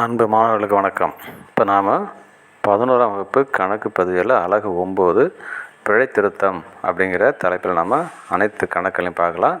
அன்பு மாணவர்களுக்கு வணக்கம். இப்போ நாம் பதினோராம் வகுப்பு கணக்கு பதிவில் அழகு ஒம்பது பிழை திருத்தம் அப்படிங்கிற தலைப்பில் நாம் அனைத்து கணக்குகளையும் பார்க்கலாம்.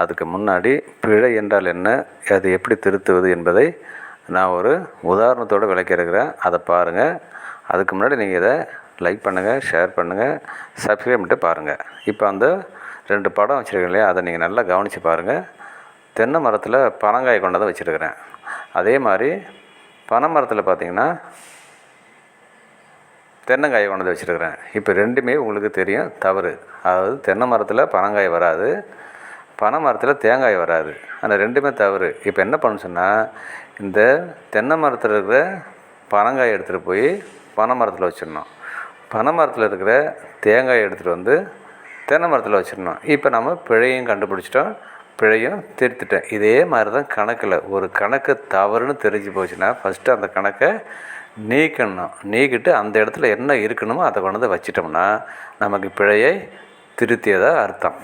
அதுக்கு முன்னாடி பிழை என்றால் என்ன அது எப்படி திருத்துவது என்பதை நான் ஒரு உதாரணத்தோடு விளக்கியிருக்கிறேன் அதை பாருங்கள் அதுக்கு முன்னாடி நீங்கள் இதை லைக் பண்ணுங்கள் ஷேர் பண்ணுங்கள் சப்ஸ்கிரைப் பண்ணிட்டு பாருங்கள் இப்போ அந்த ரெண்டு படம் வச்சுருக்கீங்களே இல்லையா அதை நீங்கள் நல்லா கவனித்து பாருங்கள் தென்னை மரத்தில் பனங்காய் கொண்டதை வச்சுருக்கிறேன். அதே மாதிரி பனை மரத்தில் பார்த்தீங்கன்னா தென்னங்காயை கொண்டு வந்து வச்சுருக்கிறேன். இப்போ ரெண்டுமே உங்களுக்கு தெரியும் தவறு. அதாவது தென்னை மரத்தில் பனங்காய் வராது பனை மரத்தில் தேங்காய் வராது. ஆனால் ரெண்டுமே தவறு. இப்போ என்ன பண்ணணும் சொன்னால் இந்த தென்னை மரத்தில் இருக்கிற பனங்காய் எடுத்துகிட்டு போய் பனை மரத்தில் வச்சிடணும். பனை மரத்தில் இருக்கிற தேங்காய் எடுத்துகிட்டு வந்து தென்னை மரத்தில் வச்சிடணும். இப்போ நம்ம பிழையும் கண்டுபிடிச்சிட்டோம். பிழையும் திருத்திட்டேன். இதே மாதிரி தான் கணக்கில். ஒரு கணக்கு தவறுன்னு தெரிஞ்சு போச்சுன்னா ஃபஸ்ட்டு அந்த கணக்கை நீக்கணும். நீக்கிட்டு அந்த இடத்துல என்ன இருக்கணுமோ அதை கொண்டு வந்து வச்சிட்டோம்னா நமக்கு பிழையை திருத்தியதாக அர்த்தம்.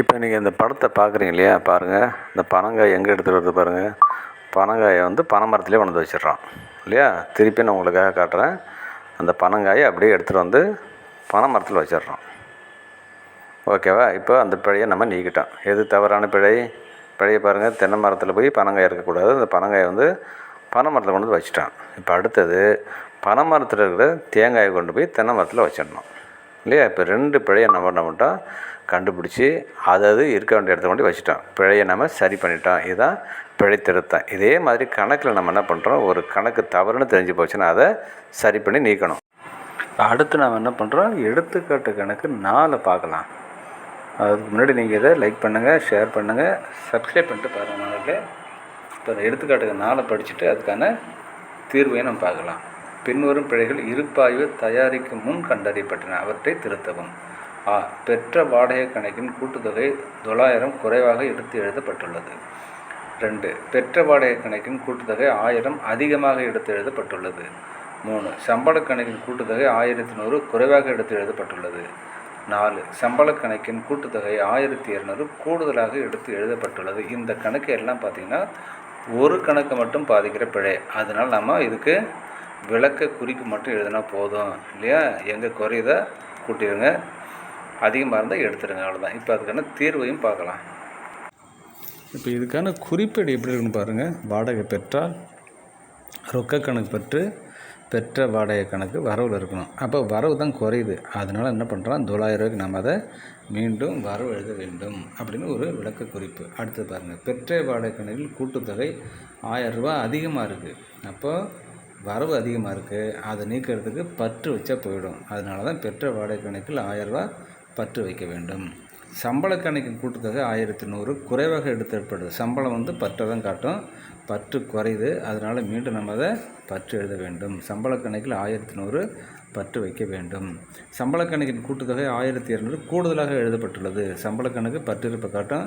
இப்போ நீங்கள் இந்த படத்தை பார்க்குறீங்க இல்லையா? பாருங்கள் இந்த பனங்காய் எங்கே எடுத்துகிட்டு வருது பாருங்கள் பனங்காயை வந்து பனைமரத்துலேயே கொண்டு வந்து வச்சிடுறோம். இல்லையா? திருப்பி நான் உங்களுக்காக காட்டுறேன். அந்த பனங்காயை அப்படியே எடுத்துகிட்டு வந்து பனை மரத்தில் வச்சிடுறோம். ஓகேவா? இப்போ அந்த பிழையை நம்ம நீக்கிட்டோம். எது தவறான பிழை? பிழையை பாருங்கள் தென்னை மரத்தில் போய் பனங்காய் இருக்கக்கூடாது. அந்த பனங்காயை வந்து பனை மரத்தில் கொண்டு வந்து வச்சுட்டான். இப்போ அடுத்தது பனை மரத்தில் இருக்கிற தேங்காயை கொண்டு போய் தென்னை மரத்தில் வச்சிடணும். இல்லையா? இப்போ ரெண்டு பிழையை நம்ம பண்ண பண்ணிட்டோம்? கண்டுபிடிச்சி அது அது இருக்க வேண்டிய இடத்த கொண்டு வச்சுட்டோம். பிழையை நம்ம சரி பண்ணிட்டோம். இதுதான் பிழை திருத்தம். இதே மாதிரி கணக்கில் நம்ம என்ன பண்ணுறோம் ஒரு கணக்கு தவறுன்னு தெரிஞ்சு போச்சுன்னா அதை சரி பண்ணி நீக்கணும். அடுத்து நாம் என்ன பண்ணுறோம் எடுத்துக்காட்டு கணக்கு நாளை பார்க்கலாம். அதுக்கு முன்னாடி நீங்கள் இதை லைக் பண்ணுங்கள் ஷேர் பண்ணுங்கள் சப்ஸ்கிரைப் பண்ணிட்டு பாருங்கள் நாளைக்கு இப்போ எடுத்துக்காட்டுக்கு நாளை படிச்சுட்டு அதுக்கான தீர்வையும் நம்ம பார்க்கலாம். பின்வரும் பிழைகள் இருப்பாய்வு தயாரிக்கும் முன் கண்டறியப்பட்டன அவற்றை திருத்தவும். ஆ பெற்ற வாடகை கணக்கின் கூட்டுத்தொகை தொள்ளாயிரம் குறைவாக எடுத்து எழுதப்பட்டுள்ளது. ரெண்டு பெற்ற வாடகை கணக்கின் கூட்டுத்தொகை ஆயிரம் அதிகமாக எடுத்து எழுதப்பட்டுள்ளது. மூணு சம்பள கணக்கின் கூட்டுத்தொகை ஆயிரத்தி நூறு குறைவாக எடுத்து எழுதப்பட்டுள்ளது. நாலு. சம்பள கணக்கின் கூட்டுத்தொகை ஆயிரத்தி இரநூறு கூடுதலாக எடுத்து எழுதப்பட்டுள்ளது. இந்த கணக்கு எல்லாம் பார்த்திங்கன்னா ஒரு கணக்கு மட்டும் பாதிக்கிற பிழை. அதனால் நம்ம இதுக்கு விளக்க குறிப்பு மட்டும் எழுதினா போதும். இல்லையா? எங்கே குறையுதோ கூட்டிடுங்க அதிகமாக இருந்தால் எடுத்துடுங்க அவ்வளோதான் இப்போ அதுக்கான தீர்வையும் பார்க்கலாம். இப்போ இதுக்கான குறிப்பேடு எப்படி இருக்குன்னு பாருங்கள் வாடகை பெற்றால் ரொக்க கணக்கு பெற்று பெற்ற வாடகை கணக்கு வரவில் இருக்கணும். அப்போ வரவு தான் குறையுது. அதனால் என்ன பண்ணுறோம் தொள்ளாயிரம் ரூபாய்க்கு நம்ம அதை மீண்டும் வரவு எழுத வேண்டும் அப்படின்னு ஒரு விளக்க குறிப்பு அடுத்து பாருங்கள் பெற்ற வாடகை கணக்கில் கூட்டுத்தொகை ஆயரூபா அதிகமாக இருக்குது அப்போது வரவு அதிகமாக இருக்குது அதை நீக்கிறதுக்கு பற்று வச்சா போயிடும். அதனால தான் பெற்ற வாடகை கணக்கில் ஆயரூபா பற்று வைக்க வேண்டும். சம்பள கணக்கின் கூட்டுத்தொகை ஆயிரத்தி நூறு. குறைவாக எடுத்தப்படுது சம்பளம் வந்து பற்றை தான் காட்டும். பற்று குறையுது. அதனால் மீண்டும் நம்ம அதை பற்று எழுத வேண்டும். சம்பள கணக்கில் ஆயிரத்தி நூறு பற்று வைக்க வேண்டும். சம்பள கணக்கின் கூட்டுத்தொகை ஆயிரத்தி இரநூறு கூடுதலாக எழுதப்பட்டுள்ளது. சம்பள கணக்கு பற்று இருப்பை காட்டும்.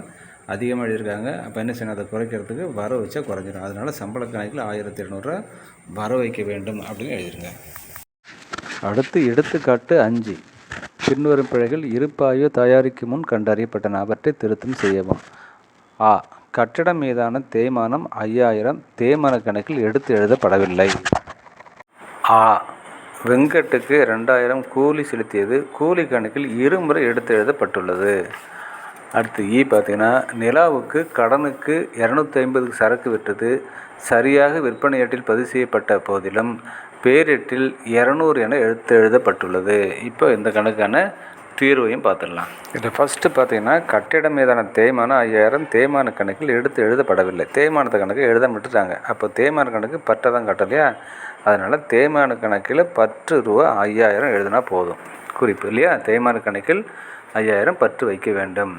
அதிகமாக எழுதியிருக்காங்க. அப்போ என்ன செய்யணும்? அதை குறைக்கிறதுக்கு வர வச்சா குறைஞ்சிடும் அதனால் சம்பள கணக்கில் ஆயிரத்தி இரநூறுவா வர வைக்க வேண்டும் அப்படின்னு எழுதிருங்க அடுத்து எடுத்துக்காட்டு அஞ்சு. பின்வரும் பிழைகள் இருப்பாயோ தயாரிக்கும் முன் கண்டறியப்பட்டன அவற்றை திருத்தம் செய்யவும். ஆ. கட்டடம் மீதான தேய்மானம் ஐயாயிரம். தேய்மான கணக்கில் எடுத்து எழுதப்படவில்லை. ஆ. வெங்கட்டுக்கு ரெண்டாயிரம் கூலி செலுத்தியது. கூலி கணக்கில் இருமுறை எடுத்து எழுதப்பட்டுள்ளது. அடுத்து இ பார்த்தீங்கன்னா நிலாவுக்கு கடனுக்கு இரநூத்தி ஐம்பதுக்கு சரக்கு விற்றது. சரியாக விற்பனை ஏட்டில் பதிவு செய்யப்பட்ட போதிலும் பேரெட்டில் இரநூறு என எடுத்து எழுதப்பட்டுள்ளது. இப்போ இந்த கணக்கான தீர்வையும் பார்த்துடலாம். இதில் ஃபஸ்ட்டு பார்த்தீங்கன்னா கட்டிடம் மீதான தேய்மானம் ஐயாயிரம் தேய்மான கணக்கில் எடுத்து எழுதப்படவில்லை. தேய்மானத்தை கணக்கு எழுத விட்டுட்டாங்க. அப்போ தேய்மான கணக்கு பட்டை தான் கட்டலையா? அதனால் தேய்மான கணக்கில் பத்து ரூபா ஐயாயிரம் எழுதினா போதும். குறிப்பு இல்லையா? தேய்மான கணக்கில் ஐயாயிரம் பற்று வைக்க வேண்டும்.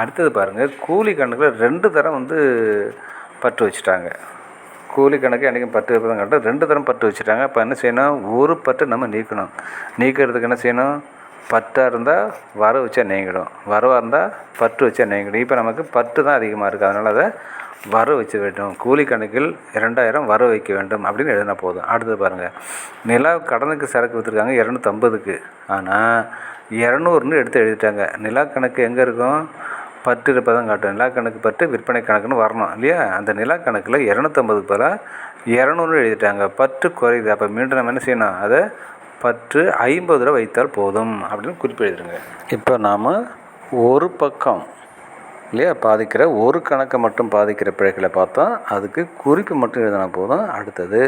அடுத்தது பாருங்கள் கூலி கணக்கில் ரெண்டு தரம் வந்து பற்று வச்சுட்டாங்க. கூலி கணக்கு என்றைக்கும் பற்று இருபது ரெண்டு தரம் பற்று வச்சுட்டாங்க. அப்போ என்ன செய்யணும்? ஒரு பற்று நம்ம நீக்கணும். நீக்கிறதுக்கு என்ன செய்யணும்? பட்டாக இருந்தால் வர வச்சா நீங்கிடும். வரவாக இருந்தால் பட்டு வச்சா நீங்கிடும். இப்போ நமக்கு பட்டு தான் அதிகமாக இருக்குது அதனால் அதை வர வச்சு வேண்டும். கூலி கணக்கில் இரண்டாயிரம் வர வைக்க வேண்டும் அப்படின்னு எழுதினா போதும். அடுத்தது பாருங்கள் நிலா கடனுக்கு சரக்கு விற்றுருக்காங்க இரநூத்தம்பதுக்கு. ஆனால் இரநூறுன்னு எடுத்து எழுதிட்டாங்க. நிலா கணக்கு எங்கே இருக்கும்? பற்று இருப்பதான் காட்டும். நிலா கணக்கு பற்று விற்பனை கணக்குன்னு வரணும். இல்லையா? அந்த நிலா கணக்கில் இரநூத்தம்பது பதிலாக இரநூறுன்னு எழுதிட்டாங்க. பட்டு குறையுது. அப்போ மீண்டும் நம்ம என்ன செய்யணும்? அதை பற்று ஐம்பது ரூபா வைத்தால் போதும் அப்படின்னு குறிப்பிடுங்க இப்போ நாம் ஒரு பக்கம் இல்லையா? பாதிக்கிற ஒரு கணக்கை மட்டும் பாதிக்கிற பிழைகளை பார்த்தோம் அதுக்கு குறிப்பு மட்டும் எழுதினா போதும். அடுத்தது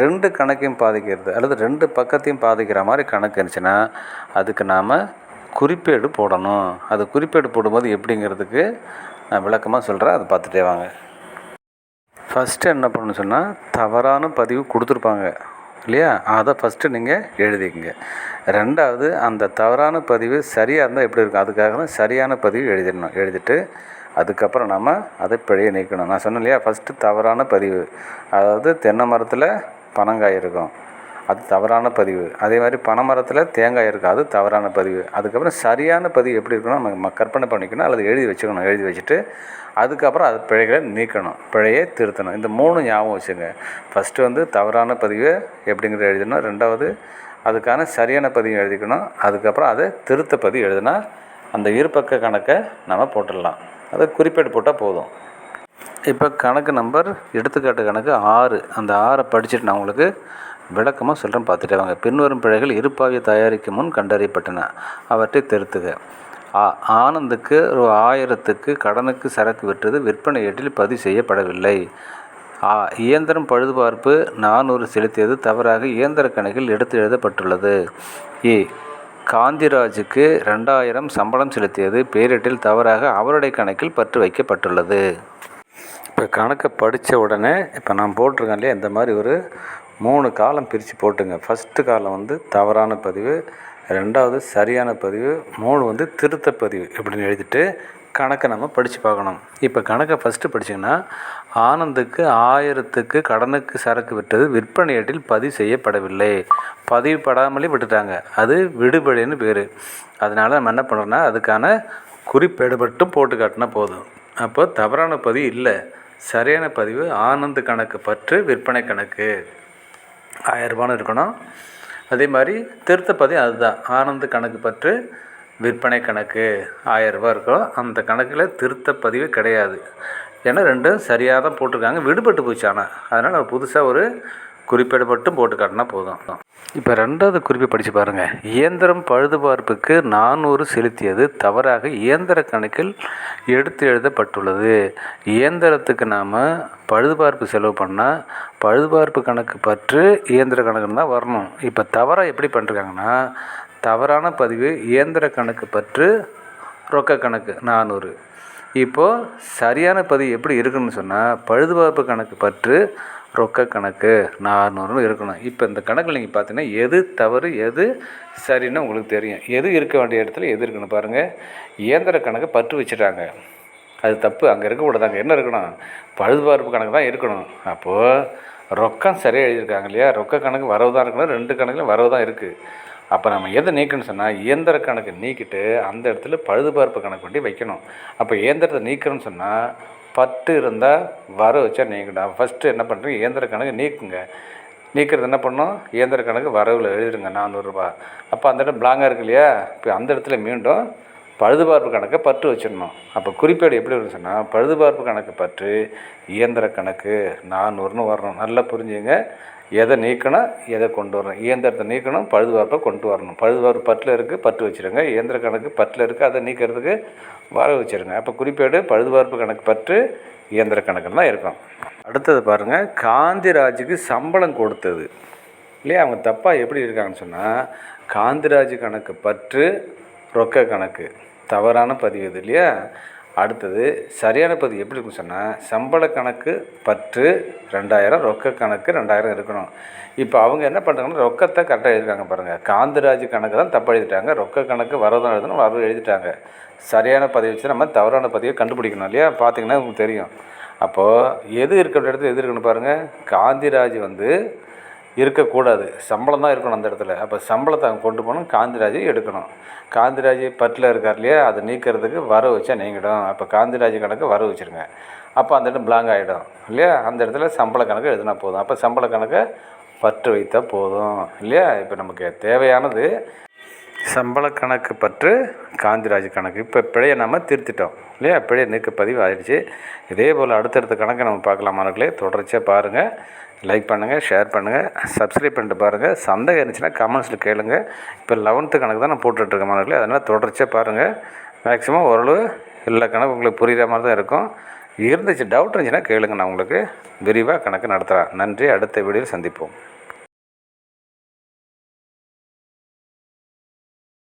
ரெண்டு கணக்கையும் பாதிக்கிறது அல்லது ரெண்டு பக்கத்தையும் பாதிக்கிற மாதிரி கணக்கு இருந்துச்சுன்னா அதுக்கு நாம் குறிப்பேடு போடணும். அது குறிப்பேடு போடும்போது எப்படிங்கிறதுக்கு நான் விளக்கமாக சொல்கிறேன் அதை பார்த்துட்டே வாங்க. ஃபஸ்ட்டு என்ன பண்ணணும் சொன்னால் தவறான பதிவு கொடுத்துருப்பாங்க. இல்லையா? அதை ஃபஸ்ட்டு நீங்கள் எழுதிக்கங்க. ரெண்டாவது அந்த தவறான பதிவு சரியாக இருந்தால் எப்படி இருக்கும்? அதுக்காக தான் சரியான பதிவு எழுதிடணும். எழுதிட்டு அதுக்கப்புறம் நம்ம அதை பிழையை நீக்கணும். நான் சொன்னேன் இல்லையா? ஃபஸ்ட்டு தவறான பதிவு. அதாவது தென்னை மரத்தில் பனங்காய் இருக்கும். அது தவறான பதிவு. அதே மாதிரி பனை மரத்தில் தேங்காய் இருக்குது அது தவறான பதிவு. அதுக்கப்புறம் சரியான பதிவு எப்படி இருக்கணும் நம்ம கற்பனை பண்ணிக்கணும் அல்லது எழுதி வச்சுக்கணும். எழுதி வச்சுட்டு அதுக்கப்புறம் அது பிழைகளை நீக்கணும். பிழையை திருத்தணும். இந்த மூணு ஞாபகம் வச்சுங்க ஃபஸ்ட்டு வந்து தவறான பதிவு எப்படிங்கிறத எழுதணும். ரெண்டாவது அதுக்கான சரியான பதிவு எழுதிக்கணும். அதுக்கப்புறம் அதை திருத்த பதிவு எழுதினா அந்த இருபக்க கணக்கை நம்ம போட்டுடலாம். அதை குறிப்பேடு போட்டால் போதும். இப்போ கணக்கு நம்பர் எடுத்துக்காட்டு கணக்கு ஆறு. அந்த ஆறை படிச்சுட்டு நான் உங்களுக்கு விளக்கமாக சொல்கிறேன் பார்த்துட்டே வாங்க. பின்வரும் பிழைகள் இருப்பாவிய தயாரிக்கும் முன் கண்டறியப்பட்டன. அவற்றை திருத்துக. ஆ ஆனந்துக்கு ஒரு ஆயிரத்துக்கு கடனுக்கு சரக்கு விற்றது விற்பனை ஏட்டில் பதிவு செய்யப்படவில்லை. ஆ இயந்திரம் பழுதுபார்ப்பு நானூறு செலுத்தியது தவறாக இயந்திர கணக்கில் எடுத்து எழுதப்பட்டுள்ளது. ஏ காந்திராஜுக்கு ரெண்டாயிரம் சம்பளம் செலுத்தியது பேரிட்டில் தவறாக அவருடைய கணக்கில் பற்று வைக்கப்பட்டுள்ளது. இப்போ கணக்கை படித்த உடனே இப்போ நான் போட்டிருக்கேன் இல்லையா இந்த மாதிரி ஒரு மூணு காலம் பிரித்து போட்டுங்க. ஃபஸ்ட்டு காலம் வந்து தவறான பதிவு ரெண்டாவது சரியான பதிவு மூணு வந்து திருத்த பதிவு இப்படின்னு எழுதிட்டு கணக்கை நம்ம படித்து பார்க்கணும். இப்போ கணக்கை ஃபஸ்ட்டு படிச்சிங்கன்னா ஆனந்துக்கு ஆயிரத்துக்கு கடனுக்கு சரக்கு விட்டது விற்பனை ஏட்டில் பதிவு செய்யப்படவில்லை. பதிவு படாமலே விட்டுட்டாங்க. அது விடுபடின்னு பேர். அதனால் நம்ம என்ன பண்ணுறோன்னா அதுக்கான குறிப்பேடு மட்டும் போட்டு காட்டினா போதும். அப்போ தவறான பதிவு இல்லை. சரியான பதிவு ஆனந்த் கணக்கு பற்று விற்பனை கணக்கு. ஆயிரரூபான்னு இருக்கணும். அதே மாதிரி திருத்த பதிவு அதுதான். ஆனந்த் கணக்கு பற்று விற்பனை கணக்கு. ஆயிரரூபா இருக்கும். அந்த கணக்கில் திருத்த பதிவு கிடையாது. ஏன்னா ரெண்டும் சரியாக தான் போட்டிருக்காங்க. விடுபட்டு போச்சு ஆனால் அதனால் புதுசாக ஒரு குறிப்பேடு மட்டும் போட்டு காட்டினா போதும் இப்போ ரெண்டாவது குறிப்பை படித்து பாருங்கள் இயந்திரம் பழுதுபார்ப்புக்கு நானூறு செலுத்தியது தவறாக இயந்திர கணக்கில் எடுத்து எழுதப்பட்டுள்ளது. இயந்திரத்துக்கு நாம் பழுதுபார்ப்பு செலவு பண்ணால் பழுதுபார்ப்பு கணக்கு பற்று இயந்திர கணக்குன்னு தான் வரணும். இப்போ தவறாக எப்படி பண்ணுறாங்கன்னா தவறான பதிவு இயந்திர கணக்கு பற்று ரொக்க கணக்கு நானூறு. இப்போது சரியான பதிவு எப்படி இருக்குன்னு சொன்னால் பழுதுபார்ப்பு கணக்கு பற்று ரொக்க கணக்கு நானூறுன்னு இருக்கணும். இப்போ இந்த கணக்கில் நீங்கள் பார்த்தீங்கன்னா எது தவறு எது சரின்னு உங்களுக்கு தெரியும். எது இருக்க வேண்டிய இடத்துல எது இருக்குன்னு பாருங்கள் இயந்திர கணக்கு பற்று வச்சுட்டாங்க. அது தப்பு. அங்கே இருக்கக்கூடாது. அங்கே என்ன இருக்கணும்? பழுதுபார்ப்பு கணக்கு தான் இருக்கணும். அப்போது ரொக்கம் சரியாக எழுதியிருக்காங்க இல்லையா? ரொக்க கணக்கு வரவு தான் இருக்கணும். ரெண்டு கணக்குலையும் வரவு தான் இருக்குது அப்போ நம்ம எதை நீக்கணும்னு சொன்னால் இயந்திர கணக்கு நீக்கிட்டு அந்த இடத்துல பழுதுபார்ப்பு கணக்கு வண்டி வைக்கணும். அப்போ இயந்திரத்தை நீக்கணும்னு சொன்னால் பத்து இருந்தால் வர வச்சா நீக்கணும் ஃபஸ்ட்டு என்ன பண்ணுறீங்க இயந்திர கணக்கு நீக்குங்க. நீக்கிறது என்ன பண்ணணும்? இயந்திர கணக்கு வரவில் எழுதிடுங்க நானூறுரூபா அப்போ அந்த இடம் பிளாங்காக இருக்கு இல்லையா? இப்போ அந்த இடத்துல மீண்டும் பழுதுபார்ப்பு கணக்கை பற்று வச்சிடணும். அப்போ குறிப்பேடு எப்படி வரும்னு சொன்னால் பழுதுபார்ப்பு கணக்கு பற்று இயந்திர கணக்கு நானூறுன்னு வரணும். நல்லா புரிஞ்சுங்க. எதை நீக்கணும் எதை கொண்டு வரணும். இயந்திரத்தை நீக்கணும் பழுதுபார்ப்பை கொண்டு வரணும். பழுதுபார்ப்பு பட்டில் இருக்குது பற்று வச்சுருங்க. இயந்திர கணக்கு பட்டில் இருக்குது அதை நீக்கிறதுக்கு வர வச்சுருங்க. அப்போ குறிப்பேடு பழுதுபார்ப்பு கணக்கு பற்று இயந்திர கணக்குன்னு தான் இருக்கும். அடுத்தது பாருங்கள் காந்திராஜுக்கு சம்பளம் கொடுத்தது. இல்லையா? அவங்க தப்பாக எப்படி இருக்காங்கன்னு சொன்னால் காந்திராஜ் கணக்கு பற்று ரொக்க கணக்கு. தவறான பதிவு இது இல்லையா? அடுத்தது சரியான பதிவு எப்படி இருக்குன்னு சொன்னால் சம்பள கணக்கு பற்று ரெண்டாயிரம் ரொக்க கணக்கு ரெண்டாயிரம் இருக்கணும். இப்போ அவங்க என்ன பண்ணுறாங்கன்னா ரொக்கத்தை கரெக்டாக எழுதிருக்காங்க பாருங்கள் காந்திராஜ் கணக்கு தான் தப்பாக எழுதிட்டாங்க. ரொக்க கணக்கு வரதும் எழுதணும் வரவு எழுதிட்டாங்க. சரியான பதிவு வச்சு நம்ம தவறான பதிவை கண்டுபிடிக்கணும் இல்லையா? பார்த்தீங்கன்னா உங்களுக்கு தெரியும். அப்போது எது இருக்கிற இடத்துல எது இருக்குன்னு பாருங்கள் காந்திராஜ் வந்து இருக்கக்கூடாது. சம்பளம் தான் இருக்கணும் அந்த இடத்துல. அப்போ சம்பளத்தை அவங்க கொண்டு போகணும் காந்திராஜை எடுக்கணும். காந்திராஜ் பட்டில் இருக்கார் இல்லையா அதை நீக்கிறதுக்கு வர வச்சா நீங்கிடும். அப்போ காந்திராஜ் கணக்கு வர வச்சுருங்க. அப்போ அந்த இடம் பிளாங்க் ஆகிடும் இல்லையா? அந்த இடத்துல சம்பள கணக்கு எழுதினா போதும். அப்போ சம்பள கணக்கை பற்று வைத்தால் போதும் இல்லையா? இப்போ நமக்கு தேவையானது சம்பள கணக்கு பற்று காந்திராஜ் கணக்கு. இப்போ பிழையை நம்ம திருத்திட்டோம். இல்லையா? பிழை நீக்க பதிவு ஆயிடுச்சு. இதே போல் அடுத்தடுத்த கணக்கை நம்ம பார்க்கலாம் மாணவர்களே. தொடர்ச்சியாக பாருங்கள் லைக் பண்ணுங்கள் ஷேர் பண்ணுங்கள் சப்ஸ்கிரைப் பண்ணிட்டு பாருங்கள் சந்தேகம் இருந்துச்சுன்னா கமெண்ட்ஸில் கேளுங்க. இப்போ லெவன்த்து கணக்கு தான் நான் போட்டுட்ருக்கேன் மாணவர்களே. அதனால் தொடர்ச்சியாக பாருங்கள் மேக்ஸிமம் ஓரளவு எல்லா கணக்கு உங்களுக்கு புரிகிற மாதிரி தான் இருக்கும். இருந்துச்சு டவுட் இருந்துச்சுன்னா கேளுங்க நான் உங்களுக்கு. விரிவாக கணக்கு நடத்துகிறேன் நன்றி. அடுத்த வீடியோவில் சந்திப்போம்.